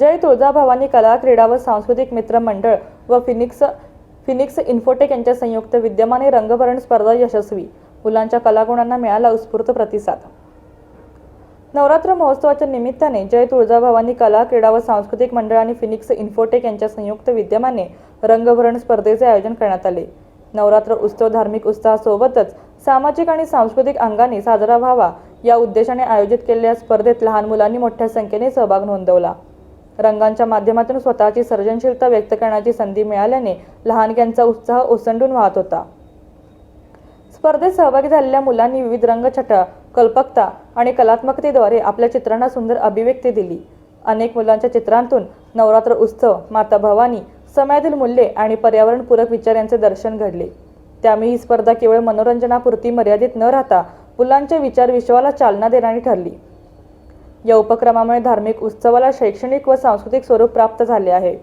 जय तुळजाभवानी कला क्रीडा व सांस्कृतिक मित्र मंडळ व फिनिक्स फिनिक्स इन्फोटेक यांच्या संयुक्त विद्यमाने रंगभरण स्पर्धा यशस्वी. मुलांच्या कलागुणांना मिळाला उत्स्फूर्त प्रतिसाद. नवरात्र महोत्सवाच्या निमित्ताने जय तुळजाभवानी कला क्रीडा व सांस्कृतिक मंडळ आणि फिनिक्स इन्फोटेक यांच्या संयुक्त विद्यमाने रंगभरण स्पर्धेचे आयोजन करण्यात आले. नवरात्र उत्सव धार्मिक उत्साहासोबतच सामाजिक आणि सांस्कृतिक अंगाने साजरा व्हावा या उद्देशाने आयोजित केलेल्या स्पर्धेत लहान मुलांनी मोठ्या संख्येने सहभाग नोंदवला. रंगांच्या माध्यमातून स्वतःची सर्जनशीलता व्यक्त करण्याची संधी मिळाल्याने लहानग्यांचा उत्साह ओसंडून वाहत होता. स्पर्धेत सहभागी झालेल्या मुलांनी विविध रंगछटा कल्पकता आणि कलात्मकतेद्वारे आपल्या चित्रांना सुंदर अभिव्यक्ती दिली. अनेक मुलांच्या चित्रांतून नवरात्र उत्सव माता भवानी समयातील मूल्ये आणि पर्यावरणपूरक विचार यांचे दर्शन घडले. त्यामुळे ही स्पर्धा केवळ मनोरंजनापुरती मर्यादित न राहता मुलांच्या विचार विश्वाला चालना देणारी ठरली. या उपक्रमामुळे धार्मिक उत्सवाला शैक्षणिक व सांस्कृतिक स्वरूप प्राप्त झाले आहे.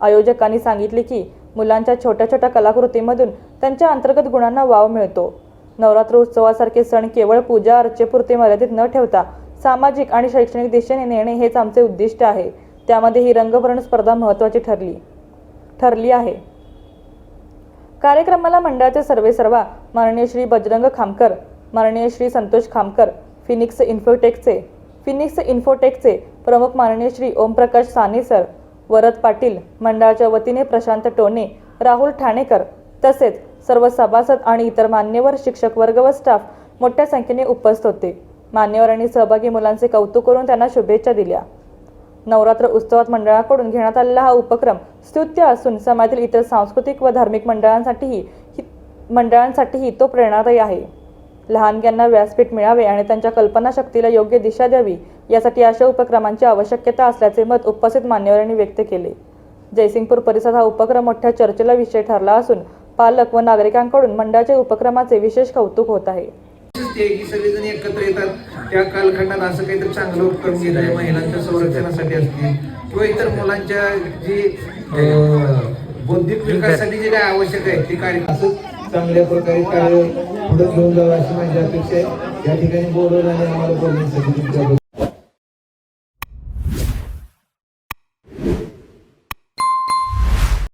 आयोजकांनी सांगितले की मुलांच्या छोट्या छोट्या कलाकृतीमधून त्यांच्या अंतर्गत गुणांना वाव मिळतो. नवरात्र उत्सवासारखे सण केवळ पूजा अर्चेपुरते मर्यादित न ठेवता सामाजिक आणि शैक्षणिक दिशेने नेणे हेच आमचे उद्दिष्ट आहे. त्यामध्ये ही रंगभरण स्पर्धा महत्त्वाची ठरली ठरली आहे. कार्यक्रमाला मंडळाचे सर्वेसर्वा माननीय श्री बजरंग खामकर माननीय श्री संतोष खामकर फिनिक्स इन्फोटेकचे फिनिक्स इन्फोटेकचे प्रमुख माननीय श्री ओमप्रकाश साने सर वरद पाटील मंडळाच्या वतीने प्रशांत टोने राहुल ठाणेकर तसेच सर्व सभासद आणि इतर मान्यवर शिक्षक वर्ग व स्टाफ मोठ्या संख्येने उपस्थित होते. मान्यवरांनी सहभागी मुलांचे कौतुक करून त्यांना शुभेच्छा दिल्या. नवरात्र उत्सवात मंडळाकडून घेण्यात आलेला हा उपक्रम स्तुत्य असून समाजातील इतर सांस्कृतिक व धार्मिक मंडळांसाठीही मंडळांसाठीही तो प्रेरणादायी आहे. लहानग्यांना व्यासपीठ मिळावे आणि त्यांच्या कल्पनाशक्तीला योग्य दिशा द्यावी यासाठी अशा उपक्रमांची आवश्यकता असल्याचे मत उपस्थित मान्यवरांनी व्यक्त केले. जयसिंगपूर परिसरात हा उपक्रम मोठ्या चर्चेला विषय ठरला असून पालक व नागरिकांकडून मंडळाच्या उपक्रमाचे विशेष कौतुक होत आहे. ते की सगळेजण एकत्र येतात त्या कालखंडात असं काहीतरी चांगलं उपक्रम घेत आहे महिलांच्या संरक्षणासाठी असतील किंवा इतर मुलांच्या जी बौद्धिक विकासासाठी जे काय आवश्यक आहे ते कार्य असं चांगल्या प्रकारे कार्य पुढे घेऊन जावं अशी माझी अपेक्षा आहे. या ठिकाणी बोलवलं आणि आम्हाला बोलण्यासाठी तुमच्या